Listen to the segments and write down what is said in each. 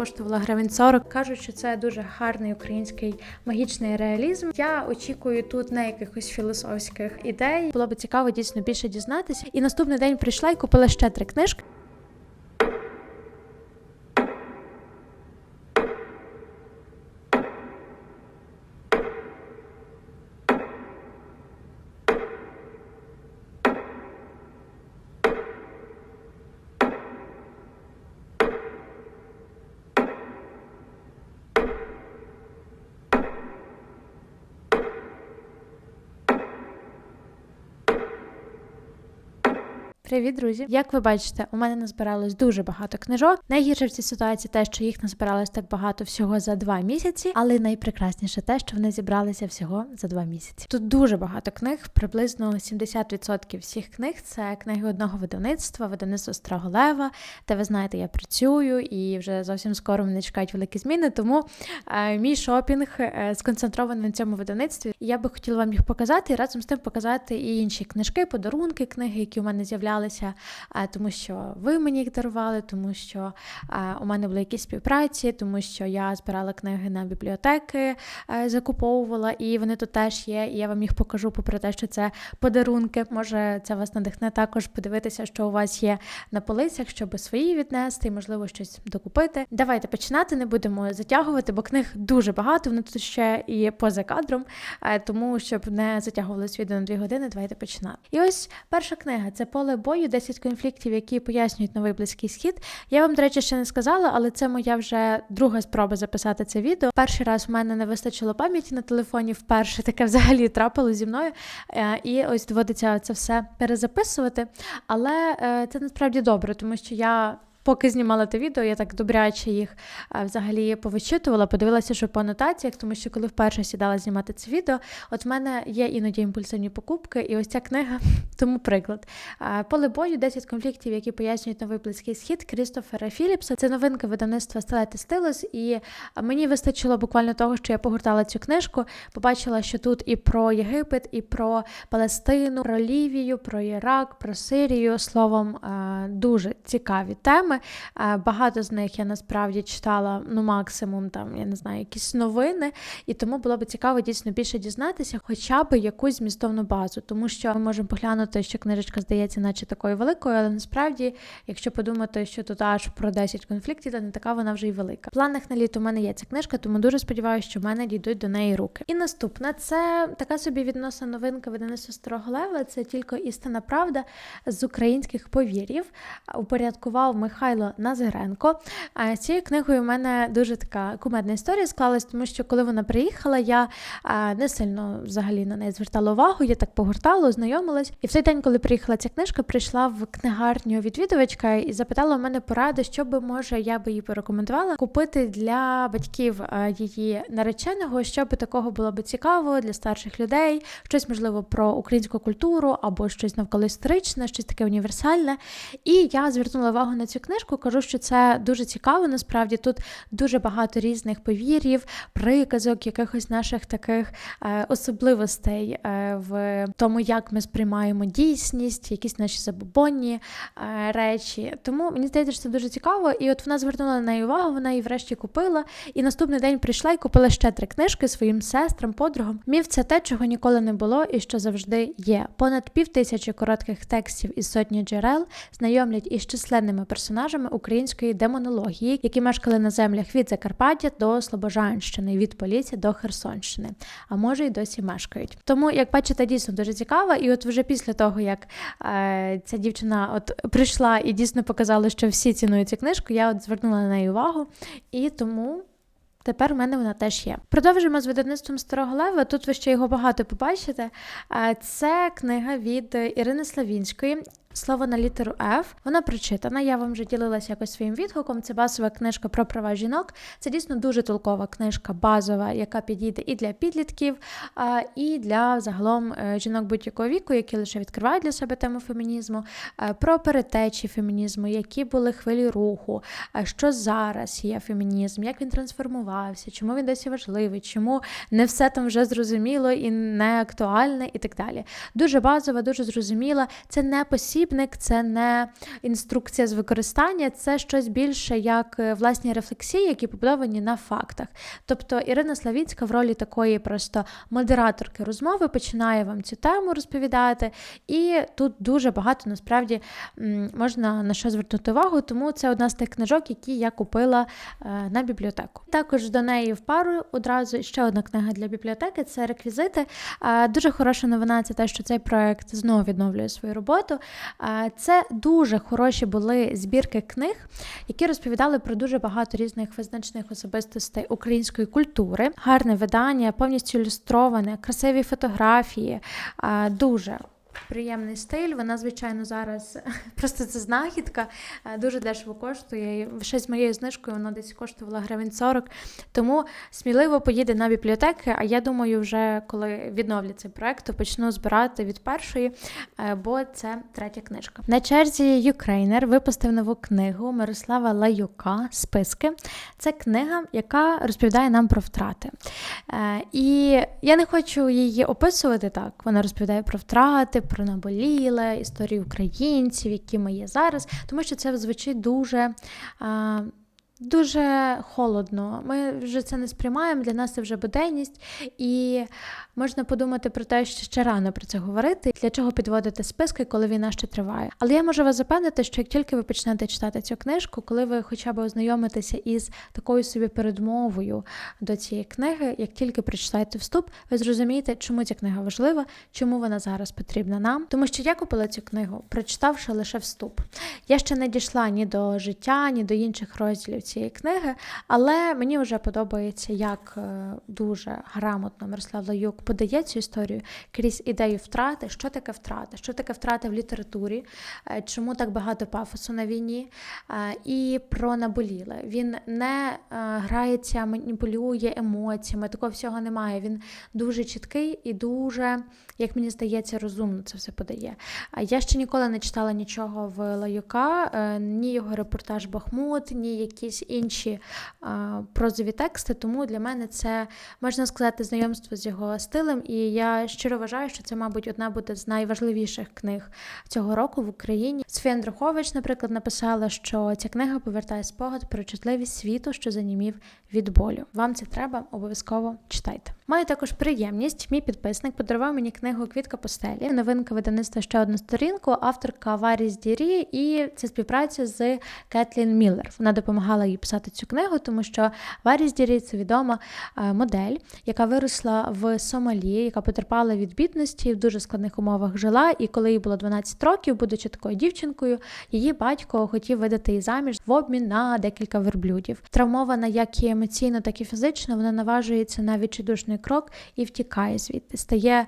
коштувала гривень 40. Кажуть, що це дуже гарний український магічний реалізм. Я очікую тут не якихось філософських ідей. Було б цікаво дійсно більше дізнатися. І наступний день прийшла і купила ще три книжки. Привіт, друзі! Як ви бачите, у мене назбиралось дуже багато книжок. Найгірше в цій ситуації те, що їх назбиралось так багато всього за два місяці, але найпрекрасніше те, що вони зібралися всього за два місяці. Тут дуже багато книг, приблизно 70% всіх книг це книги одного видавництва, видавництво Старого Лева, де ви знаєте, я працюю і вже зовсім скоро мене чекають великі зміни. Тому е, мій шопінг е, сконцентрований на цьому видавництві. І я би хотіла вам їх показати і разом з тим показати і інші книжки, подарунки, книги, які у мене з'являлися, е, тому що ви мені їх дарували, тому що у мене були якісь співпраці, тому що я збирала книги на бібліотеки, е, закуповувала, і вони тут теж є. І я вам їх покажу, попри те, що це подарунки. Може, це вас надихне також подивитися, що у вас є на полицях, щоб свої віднести, і, можливо, щось докупити. Давайте починати, не будемо затягувати, бо книг дуже багато. Вони тут ще і поза кадром, е, тому щоб не затягувалось відео на дві години, давайте починати. І ось перша книга це поле бою, 10 конфліктів, які пояснюють новий близький схід. Я вам, до речі, ще не сказала, але це моя вже друга спроба записати це відео. Перший раз в мене не вистачило пам'яті на телефоні, вперше таке взагалі трапило зі мною. Е, І ось доводиться це все перезаписувати. Але е, це насправді добре, тому що я. Поки знімала те відео, я так добряче їх взагалі повичитувала, подивилася, що по анотаціях, тому що коли вперше сідала знімати це відео, от в мене є іноді імпульсивні покупки, і ось ця книга, тому приклад. Поле бою, 10 конфліктів, які пояснюють новий близький схід Крістофера Філіпса. Це новинка видавництва Стелети Стилус, і мені вистачило буквально того, що я погортала цю книжку, побачила, що тут і про Єгипет, і про Палестину, про Лівію, про Ірак, про Сирію. Словом, дуже цікаві теми. Е, Багато з них я насправді читала, ну максимум там, я не знаю, якісь новини, і тому було б цікаво дійсно більше дізнатися, хоча б якусь змістовну базу, тому що ми можемо поглянути, що книжечка здається, наче такою великою, але насправді, якщо подумати, що тут аж про 10 конфліктів, то не така вона вже й велика. В планах на літо у мене є ця книжка, тому дуже сподіваюся, що в мене дійдуть до неї руки. І наступна це така собі відносна новинка видавництва Старого Лева. Це тільки істина правда з українських повір'їв. Упорядкував Михайло А з цією книгою у мене дуже така кумедна історія склалась, тому що коли вона приїхала, я не сильно взагалі на неї звертала увагу. Я так погортала, ознайомилась. І в той день, коли приїхала ця книжка, прийшла в книгарню відвідувачка і запитала у мене поради, що би може я би їй порекомендувала купити для батьків її нареченого, що би такого було би цікаво для старших людей, щось можливо про українську культуру або щось навколо історичне, щось таке універсальне. І я звернула увагу на цю книжку. Кажу, що це дуже цікаво. Насправді тут дуже багато різних повір'їв, приказок, якихось наших таких е, особливостей е, в тому, як ми сприймаємо дійсність, якісь наші забобонні е, речі. Тому мені здається, що це дуже цікаво. І от вона звернула на неї увагу, вона її врешті купила. І наступний день прийшла і купила ще три книжки своїм сестрам, подругам. Міф це те, чого ніколи не було і що завжди є. Понад пів тисячі коротких текстів із сотні джерел знайомлять із численними персонажами української демонології, які мешкали на землях від Закарпаття до Слобожанщини, від Полісся до Херсонщини, а може й досі мешкають. Тому, як бачите, дійсно дуже цікаво. І от вже після того, як е, ця дівчина от прийшла і дійсно показала, що всі цінують цю книжку, я от звернула на неї увагу, і тому. Тепер в мене вона теж є. Продовжуємо з видавництвом Старого Лева. Тут ви ще його багато побачите. Е, Це книга від Ірини Славінської. Слово на літеру F. Вона прочитана. Я вам вже ділилася якось своїм відгуком. Це базова книжка про права жінок. Це дійсно дуже толкова книжка, базова, яка підійде і для підлітків, і для загалом е, жінок будь-якого віку, які лише відкривають для себе тему фемінізму, е, про перетечі фемінізму, які були хвилі руху, е, що зараз є фемінізм, як він трансформувався, чому він досі важливий, чому не все там вже зрозуміло і не актуальне, і так далі. Дуже базова, дуже зрозуміла. Це не посіб посібник, це не інструкція з використання, це щось більше як е, власні рефлексії, які побудовані на фактах. Тобто Ірина Славіцька в ролі такої просто модераторки розмови починає вам цю тему розповідати, і тут дуже багато насправді можна на що звернути увагу, тому це одна з тих книжок, які я купила е, на бібліотеку. Також до неї в пару одразу ще одна книга для бібліотеки це реквізити. Е, Дуже хороша новина це те, що цей проект знову відновлює свою роботу. Це дуже хороші були збірки книг, які розповідали про дуже багато різних визначних особистостей української культури. Гарне видання, повністю ілюстроване, красиві фотографії. Дуже. Приємний стиль, вона, звичайно, зараз просто це знахідка, е, дуже дешево коштує. Ще з моєю знижкою вона десь коштувала гривень 40. Тому сміливо поїде на бібліотеки. А я думаю, вже коли відновлять цей проект, то почну збирати від першої, е, бо це третя книжка. На черзі Юкрейнер випустив нову книгу Мирослава Лаюка Списки. Це книга, яка розповідає нам про втрати. Е, І я не хочу її описувати так. Вона розповідає про втрати, про наболіле, історію українців, які ми є зараз, тому що це звучить дуже. Дуже холодно. Ми вже це не сприймаємо. Для нас це вже буденність, і можна подумати про те, що ще рано про це говорити, для чого підводити списки, коли війна ще триває. Але я можу вас запевнити, що як тільки ви почнете читати цю книжку, коли ви хоча б ознайомитеся із такою собі передмовою до цієї книги, як тільки прочитаєте вступ, ви зрозумієте, чому ця книга важлива, чому вона зараз потрібна нам. Тому що я купила цю книгу, прочитавши лише вступ. Я ще не дійшла ні до життя, ні до інших розділів цієї книги, але мені вже подобається, як е, дуже грамотно Мирослав Лаюк подає цю історію крізь ідею втрати. Що таке втрата? Що таке втрата в літературі? Е, Чому так багато пафосу на війні? Е, І про наболіле. Він не грається, маніпулює емоціями. Такого всього немає. Він дуже чіткий і дуже, як мені здається, розумно це все подає. Я ще ніколи не читала нічого в Лаюка, ні його репортаж Бахмут, ні якісь інші е, прозові тексти. Тому для мене це можна сказати знайомство з його стилем. І я щиро вважаю, що це, мабуть, одна буде з найважливіших книг цього року в Україні. Софія Андрухович, наприклад, написала, що ця книга повертає спогад про чутливість світу, що занімів від болю. Вам це треба, обов'язково читайте. Маю також приємність. Мій підписник подарував мені книгу Квітка постелі. Новинка видавництва ще одну сторінку, авторка Варі Здірі, і це співпраця з Кетлін Міллер. Вона допомагала їй писати цю книгу, тому що Варі Здірі це відома е, модель, яка виросла в Сомалі, яка потерпала від бідності, в дуже складних умовах жила. І коли їй було 12 років, будучи такою дівчинкою, її батько хотів видати її заміж в обмін на декілька верблюдів. Травмована як і емоційно, так і фізично, вона наважується на відчайдушний крок і втікає звідти. Стає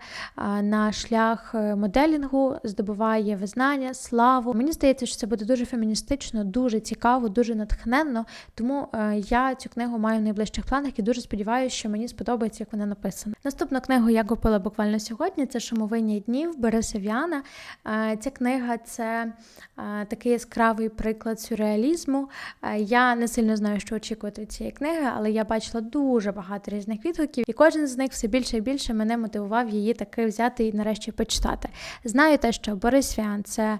на шлях е, моделінгу, здобуває визнання, славу. Мені здається, що це буде дуже феміністично, дуже цікаво, дуже натхненно. Тому е, я цю книгу маю в найближчих планах і дуже сподіваюся, що мені сподобається, як вона написана. Наступну книгу я купила буквально сьогодні. Це Шумовиння днів Бориса В'яна. Е, Ця книга це е, такий яскравий приклад сюрреалізму. Я не сильно знаю, що очікувати від цієї книги, але я бачила дуже багато різних відгуків, і кожен з них все більше і більше мене мотивував її таки взяти і нарешті почитати. Знаю те, що Борис Вян це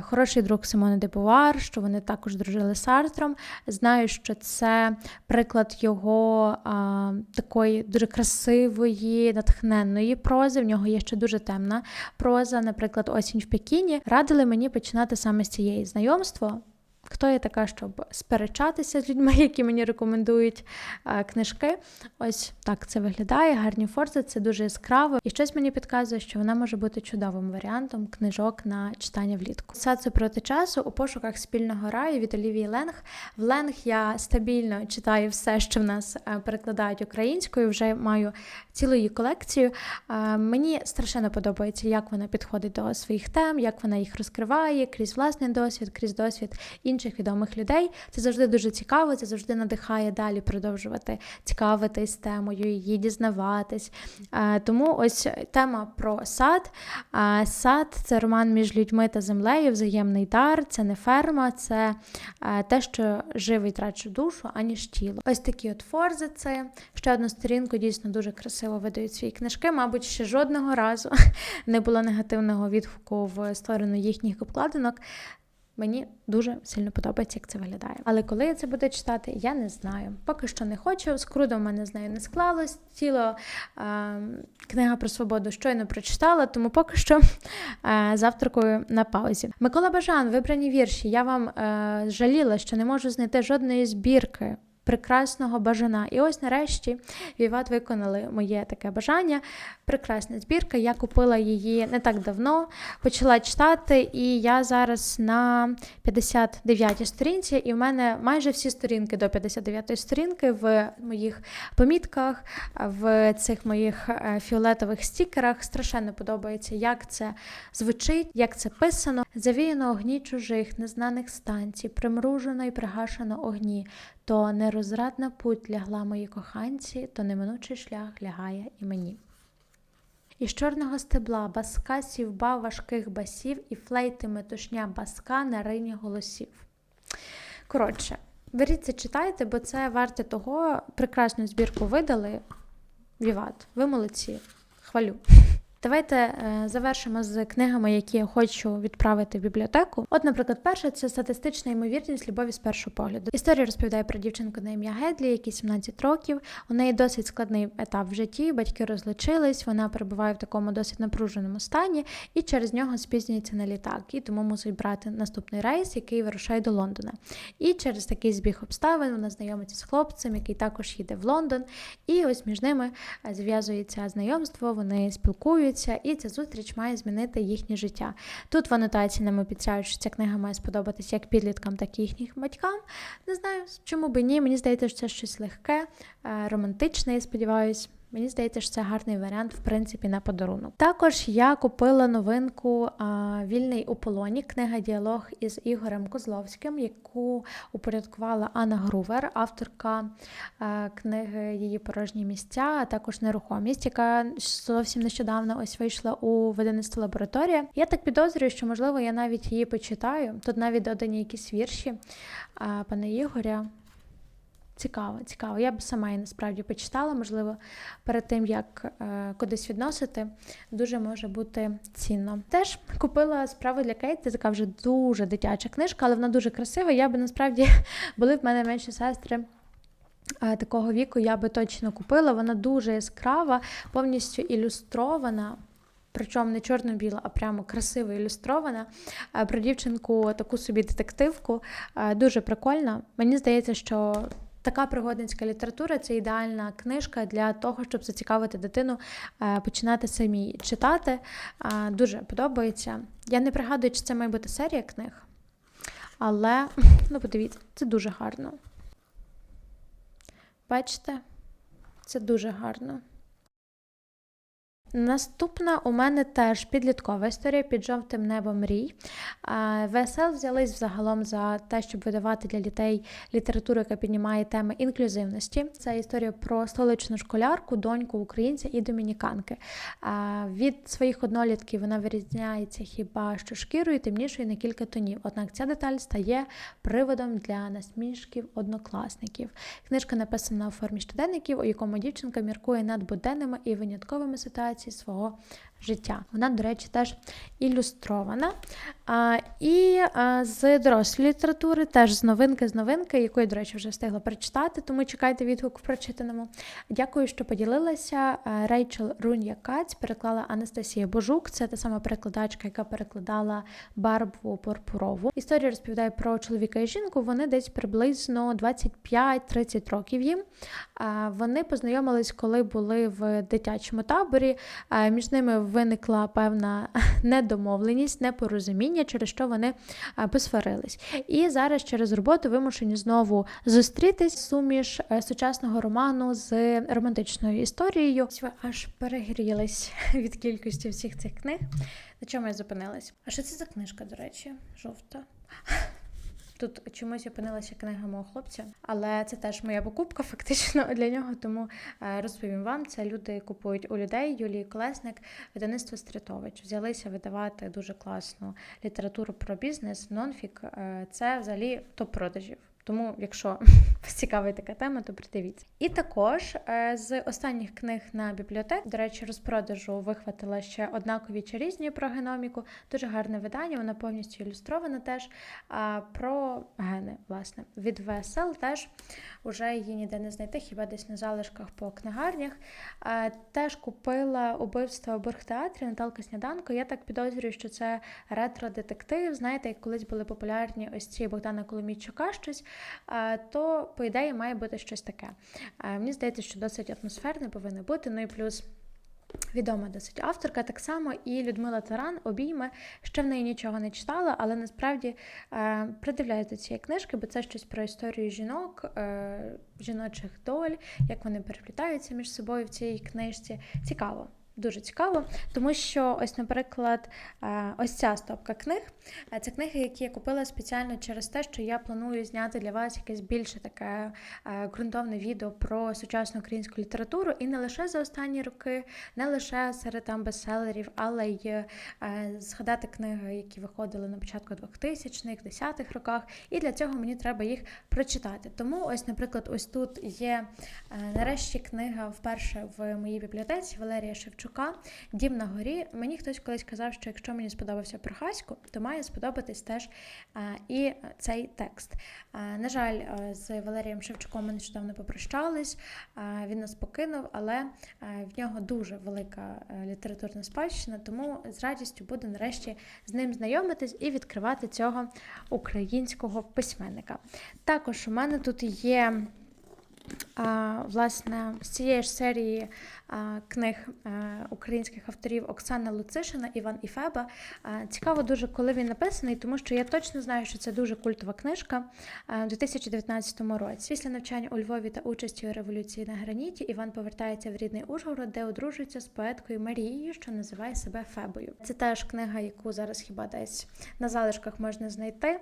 хороший друг Симони Дебувар, що вони також дружили з Сартром. Знаю, що це приклад його а, такої дуже красивої, натхненної прози. В нього є ще дуже темна проза, наприклад, Осінь в Пекіні. Радили мені починати саме з цієї знайомства. Хто я така, щоб сперечатися з людьми, які мені рекомендують е, книжки? Ось так це виглядає. Гарні форзи, це дуже яскраво. І щось мені підказує, що вона може бути чудовим варіантом книжок на читання влітку. Сацу проти часу у пошуках спільного раю від Олівії Ленг. В Ленг я стабільно читаю все, що в нас е, перекладають українською. Вже маю цілу її колекцію. Е, Мені страшенно подобається, як вона підходить до своїх тем, як вона їх розкриває крізь власний досвід, крізь досвід інших інших відомих людей. Це завжди дуже цікаво, це завжди надихає далі продовжувати цікавитись темою, її дізнаватись. Е, Тому ось тема про сад. Е, Сад це роман між людьми та землею, взаємний дар, це не ферма, це е, те, що живить радше душу, аніж тіло. Ось такі от форзици. Ще одну сторінку дійсно дуже красиво видають свої книжки. Мабуть, ще жодного разу не було негативного відгуку в сторону їхніх обкладинок. Мені дуже сильно подобається, як це виглядає. Але коли я це буду читати, я не знаю. Поки що не хочу. З крудом мене з нею не склалось. Тіло е, книга про свободу щойно прочитала, тому поки що е, завтракою на паузі. Микола Бажан, вибрані вірші. Я вам е, жаліла, що не можу знайти жодної збірки. Прекрасного бажана. І ось нарешті Віват виконали моє таке бажання. Прекрасна збірка. Я купила її не так давно, почала читати, і я зараз на 59-й сторінці, і в мене майже всі сторінки до 59-ї сторінки в моїх помітках, в цих моїх е, фіолетових стікерах. Страшенно подобається, як це звучить, як це писано. Завіяно огні чужих, незнаних станцій, примружено і пригашено огні. То нерозрадна путь лягла мої коханці, то неминучий шлях лягає і мені. Із чорного стебла баска сівба важких басів і флейти метушня баска на рині голосів. Коротше, беріть це читайте, бо це варте того. Прекрасну збірку видали. Віват, ви молодці. Хвалю. Давайте е, завершимо з книгами, які я хочу відправити в бібліотеку. От, наприклад, перша це статистична ймовірність любові з першого погляду. Історія розповідає про дівчинку на ім'я Гедлі, якій 17 років. У неї досить складний етап в житті. Батьки розлучились, вона перебуває в такому досить напруженому стані, і через нього спізнюється на літак, і тому мусить брати наступний рейс, який вирушає до Лондона. І через такий збіг обставин вона знайомиться з хлопцем, який також їде в Лондон. І ось між ними е, зв'язується знайомство, вони спілкуються і ця зустріч має змінити їхнє життя. Тут в анотації нам обіцяють, що ця книга має сподобатися як підліткам, так і їхнім батькам. Не знаю, чому би ні. Мені здається, що це щось легке, е, романтичне, я сподіваюся. Мені здається, що це гарний варіант, в принципі, на подарунок. Також я купила новинку Вільний у полоні, книга діалог із Ігорем Козловським, яку упорядкувала Анна Грувер, авторка книги Її порожні місця, а також нерухомість, яка зовсім нещодавно ось вийшла у видавництво лабораторія. Я так підозрюю, що можливо я навіть її почитаю. Тут навіть додані якісь вірші пана Ігоря. Цікаво, цікаво. Я б сама її насправді почитала, можливо, перед тим як е, кудись відносити, дуже може бути цінно. Теж купила справу для Кейт, це така вже дуже дитяча книжка, але вона дуже красива. Я би насправді були в мене менші сестри. е, Такого віку я би точно купила. Вона дуже яскрава, повністю ілюстрована. Причому не чорно-біла, а прямо красиво ілюстрована. Е, Про дівчинку таку собі детективку. Е, Дуже прикольна. Мені здається, що Така пригодницька література це ідеальна книжка для того, щоб зацікавити дитину, е, починати самі читати. Е, Дуже подобається. Я не пригадую, чи це має бути серія книг, але ну, подивіться, це дуже гарно. Бачите? Це дуже гарно. Наступна у мене теж підліткова історія під жовтим небом мрій. ВСЛ взялись взагалом за те, щоб видавати для дітей літературу, яка піднімає теми інклюзивності. Це історія про столичну школярку, доньку українця і домініканки. Від своїх однолітків вона вирізняється хіба що шкірою темнішою на кілька тонів. Однак ця деталь стає приводом для насмішків однокласників. Книжка написана у формі щоденників, у якому дівчинка міркує над буденними і винятковими ситуаціями Is for. Життя. Вона, до речі, теж ілюстрована. А, І а, з дорослої літератури, теж з новинки, з новинки, яку я, до речі, вже встигла прочитати, тому чекайте відгук в прочитаному. Дякую, що поділилася. Рейчел Рунья Каць переклала Анастасія Божук. Це та сама перекладачка, яка перекладала Барбу Пурпурову. Історія розповідає про чоловіка і жінку. Вони десь приблизно 25-30 років їм. Вони познайомились, коли були в дитячому таборі. Між ними виникла певна недомовленість, непорозуміння, через що вони посварились. І зараз через роботу вимушені знову зустрітись суміш е, сучасного роману з романтичною історією. Ви аж перегрілись від кількості всіх цих книг. На чому я зупинилась? А що це за книжка, до речі? Жовта. Тут чомусь опинилася книга мого хлопця, але це теж моя покупка, фактично для нього. Тому е, розповім вам. Це люди купують у людей. Юлії Колесник, видавництво Стрітович. Взялися видавати дуже класну літературу про бізнес. Нонфік Е, це взагалі топ продажів. Тому, якщо вас цікавить така тема, то придивіться. І також е, з останніх книг на бібліотек, до речі, розпродажу вихватила ще однакові чи різні про геноміку. Дуже гарне видання, вона повністю ілюстрована теж про гени, власне. Від ВСЛ теж уже її ніде не знайти, хіба десь на залишках по книгарнях. Теж купила убивство у Бурхтеатрі Наталка Сніданко. Я так підозрюю, що це ретро-детектив. Знаєте, як колись були популярні ось ці Богдана Коломійчука щось. То, по ідеї, має бути щось таке. Мені здається, що досить атмосферне повинно бути. Ну і плюс. Відома досить авторка, так само і Людмила Таран обійме. Ще в неї нічого не читала, але насправді е, придивляюсь до цієї книжки, бо це щось про історію жінок, е, жіночих доль, як вони переплітаються між собою в цій книжці. Цікаво. Дуже цікаво, тому що ось, наприклад, е, ось ця стопка книг. е, Це книги, які я купила спеціально через те, що я планую зняти для вас якесь більше таке е, ґрунтовне відео про сучасну українську літературу, і не лише за останні роки, не лише серед там бестселерів, але й згадати книги, які виходили на початку 2000-х, 10-х роках. І для цього мені треба їх прочитати. Тому, ось, наприклад, ось тут є нарешті книга вперше в моїй бібліотеці Валерія Шевчука. Дім на горі. Мені хтось колись казав, що якщо мені сподобався Прохасько, то має сподобатись теж е, і цей текст. Е, На жаль, е, з Валерієм Шевчуком ми нещодавно попрощались. Він нас покинув, але в нього дуже велика літературна спадщина, тому з радістю буду нарешті з ним знайомитись і відкривати цього українського письменника. Також у мене тут є. Власне, з цієї ж серії книг українських авторів Оксана Луцишина, Іван Іфеба. А, цікаво дуже, коли він написаний, тому що я точно знаю, що це дуже культова книжка у 2019 році. Після навчання у Львові та участі у революції на граніті Іван повертається в рідний Ужгород, де одружується з поеткою Марією, що називає себе Фебою. Це теж книга, яку зараз хіба десь на залишках можна знайти.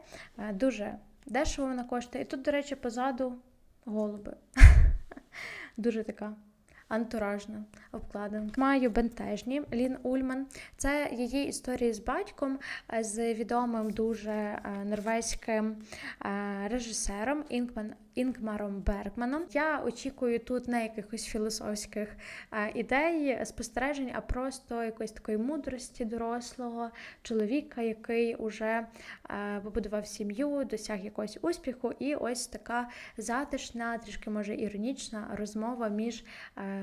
Дуже дешево вона коштує. І тут, до речі, позаду голуби. Дуже така антуражна обкладинка. Маю бентежні Лін Ульман. Це її історії з батьком, е, з відомим дуже е, норвезьким е, режисером Інгман. Інгмаром Бергманом. Я очікую тут не якихось філософських ідей, спостережень, а просто якоїсь такої мудрості дорослого чоловіка, який уже побудував сім'ю, досяг якогось успіху, і ось така затишна, трішки може іронічна розмова між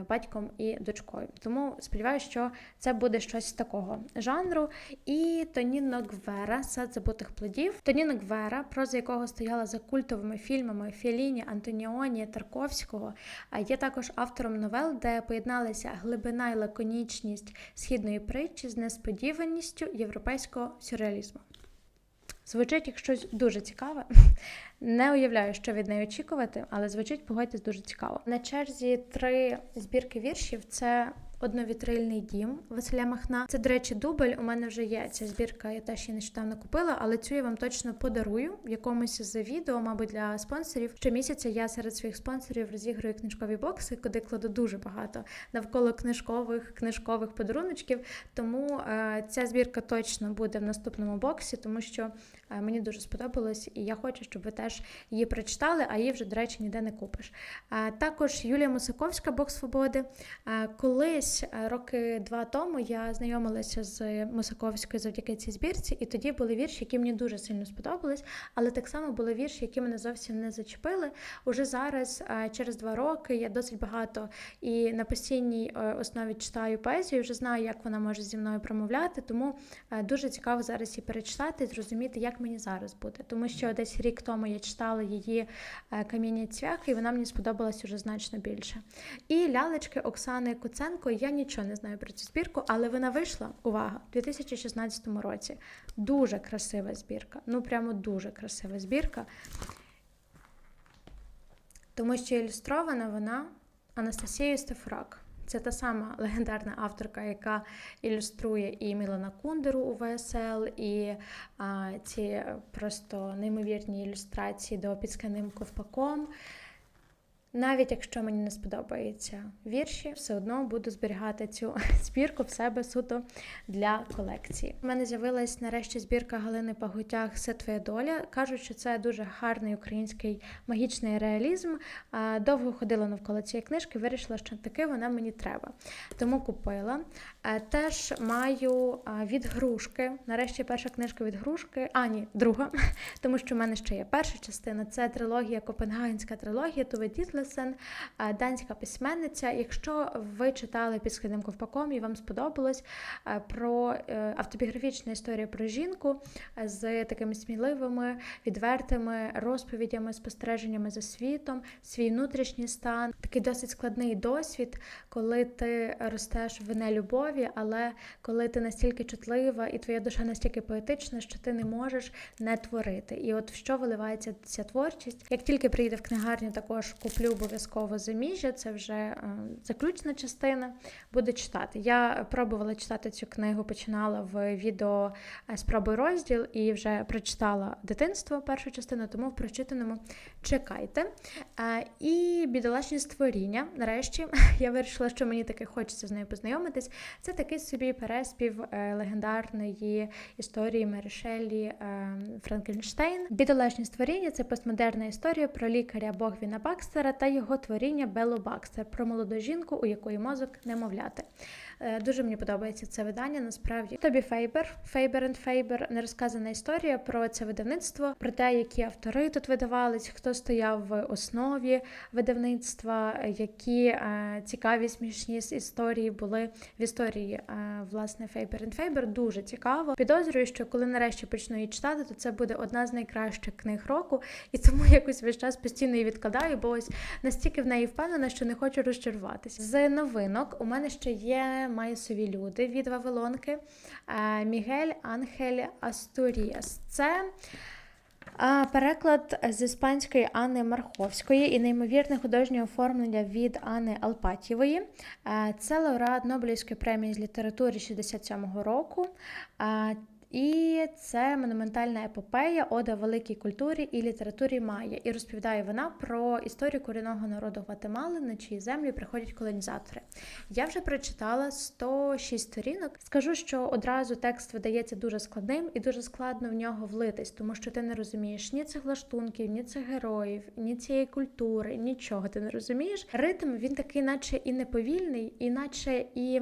батьком і дочкою. Тому сподіваюся, що це буде щось такого жанру. І Тоніно Гвера «Сад забутих плодів. Тоніно Гвера, проза якого стояла за культовими фільмами Феліні, Антоніоні, Тарковського, є також автором новел, де поєдналися глибина і лаконічність східної притчі з несподіваністю європейського сюрреалізму. Звучить як щось дуже цікаве. Не уявляю, що від неї очікувати, але звучить, погодьтесь, дуже цікаво. На черзі три збірки віршів це Одновітрильний дім Василя Махна. Це, до речі, дубль. У мене вже є ця збірка, я теж її нещодавно купила, але цю я вам точно подарую в якомусь з відео, мабуть, для спонсорів. Щомісяця я серед своїх спонсорів розіграю книжкові бокси, куди кладу дуже багато навколо книжкових книжкових подаруночків. Тому е, ця збірка точно буде в наступному боксі, тому що е, мені дуже сподобалось, і я хочу, щоб ви теж її прочитали, а її вже, до речі, ніде не купиш. Е, також Юлія Мусаковська, Бог Свободи. Е, колись е, роки два тому я знайомилася з Мусаковською завдяки цій збірці, і тоді були вірші, які мені дуже сильно сподобались, але так само були вірші, які мене зовсім не зачепили. Уже зараз, е, через два роки, я досить багато і на постійній е, основі читаю поезію, вже знаю, як вона може зі мною промовляти, тому дуже цікаво зараз її перечитати зрозуміти, як мені зараз буде. Тому що десь рік тому я читала її каміння цвяхи, і вона мені сподобалась уже значно більше. І лялечки Оксани Куценко. Я нічого не знаю про цю збірку, але вона вийшла, увага, у 2016 році. Дуже красива збірка. Ну, прямо дуже красива збірка. Тому що ілюстрована вона Анастасією Стефурак. Це та сама легендарна авторка, яка ілюструє і Мілана Кундеру у ВСЛ, і а, ці просто неймовірні ілюстрації до під скляним ковпаком. Навіть якщо мені не сподобаються вірші, все одно буду зберігати цю збірку в себе суто для колекції. У мене з'явилась нарешті збірка Галини Пагутяг Все твоя доля. Кажуть, що це дуже гарний український магічний реалізм. Довго ходила навколо цієї книжки, вирішила, що таки вона мені треба. Тому купила. А, Теж маю а, від грушки. Нарешті перша книжка від грушки. А, ні, друга, тому що в мене ще є перша частина. Це трилогія Копенгагенська трилогія Туве Дітлесен, данська письменниця. Якщо ви читали під східним ковпаком і вам сподобалось про е, автобіографічну історію про жінку з такими сміливими, відвертими розповідями, спостереженнями за світом, свій внутрішній стан, такий досить складний досвід, коли ти ростеш в нелюбові, але коли ти настільки чутлива і твоя душа настільки поетична, що ти не можеш не творити. І от в що виливається ця творчість. Як тільки приїде в книгарню, також куплю обов'язково заміжжя, це вже е, заключна частина. Буду читати. Я пробувала читати цю книгу, починала в відео е, «Спробуй розділ і вже прочитала дитинство першу частину, тому в прочитаному чекайте. І бідолашні створіння. Нарешті я вирішила, що мені таки хочеться з нею познайомитись. Це такий собі переспів е, легендарної історії Мері е, Франкенштейн. Бідолашні створіння це постмодерна історія про лікаря Богвіна Бакстера та його творіння Беллу Бакстер про молоду жінку, у якої мозок немовляти. Е, Дуже мені подобається це видання. Насправді тобі Фейбер, Фейбер Фейбер, нерозказана історія про це видавництво, про те, які автори тут видавались, хто стояв в основі видавництва, які е, цікаві смішні історії були в історії е, власне Фейбер and Фейбер. Дуже цікаво. Підозрюю, що коли нарешті почну її читати, то це буде одна з найкращих книг року, і тому якось весь час постійно її відкладаю, бо ось настільки в неї впевнена, що не хочу розчаруватися. З новинок у мене ще є Майсові люди від Вавилонки е, Мігель Анхель Астуріас. Це Переклад з іспанської Анни Марховської і неймовірне художнє оформлення від Анни Алпатєвої. Е, Це лауреат Нобелівської премії з літератури 67-го року. І це монументальна епопея Ода великій культурі і літературі Майя. І розповідає вона про історію корінного народу Гватемали, на чиї землі приходять колонізатори. Я вже прочитала 106 сторінок. Скажу, що одразу текст видається дуже складним і дуже складно в нього влитись, тому що ти не розумієш ні цих лаштунків, ні цих героїв, ні цієї культури, нічого ти не розумієш. Ритм він такий, наче і неповільний, і наче і.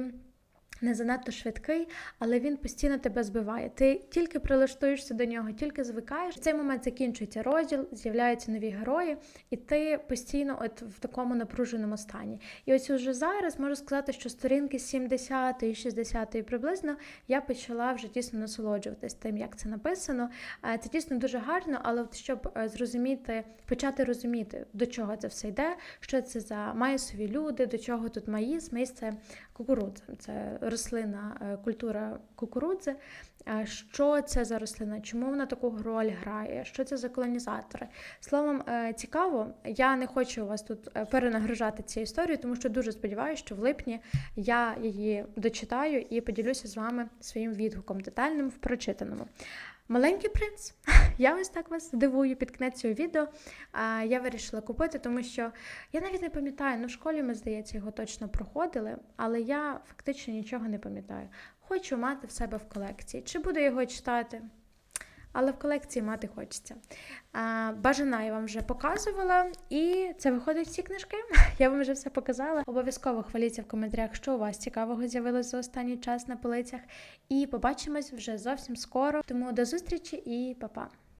Не занадто швидкий, але він постійно тебе збиває. Ти тільки прилаштуєшся до нього, тільки звикаєш. В цей момент закінчується розділ, з'являються нові герої, і ти постійно от в такому напруженому стані. І ось уже зараз можу сказати, що сторінки 70 і 60 приблизно я почала вже дійсно насолоджуватись тим, як це написано. Е, Це дійсно дуже гарно, але от щоб е, зрозуміти, почати розуміти, до чого це все йде, що це за маїсові люди, до чого тут маїс. Маїс – це кукурудза, це рослина, е, культура кукурудзи. Е, Що це за рослина? Чому вона таку роль грає? Що це за колонізатори? Словом, е, цікаво. Я не хочу вас тут перенагружати цією історією, тому що дуже сподіваюся, що в липні я її дочитаю і поділюся з вами своїм відгуком детальним в прочитаному. Маленький принц. Я ось так вас здивую під кінець цього відео. Я вирішила купити, тому що я навіть не пам'ятаю, ну в школі ми, здається, його точно проходили, але я фактично нічого не пам'ятаю. Хочу мати в себе в колекції. Чи буду його читати? Але в колекції мати хочеться. Бажана я вам вже показувала, і це виходить всі книжки. Я вам вже все показала. Обов'язково хваліться в коментарях, що у вас цікавого з'явилось за останній час на полицях. І побачимось вже зовсім скоро. Тому до зустрічі і па-па!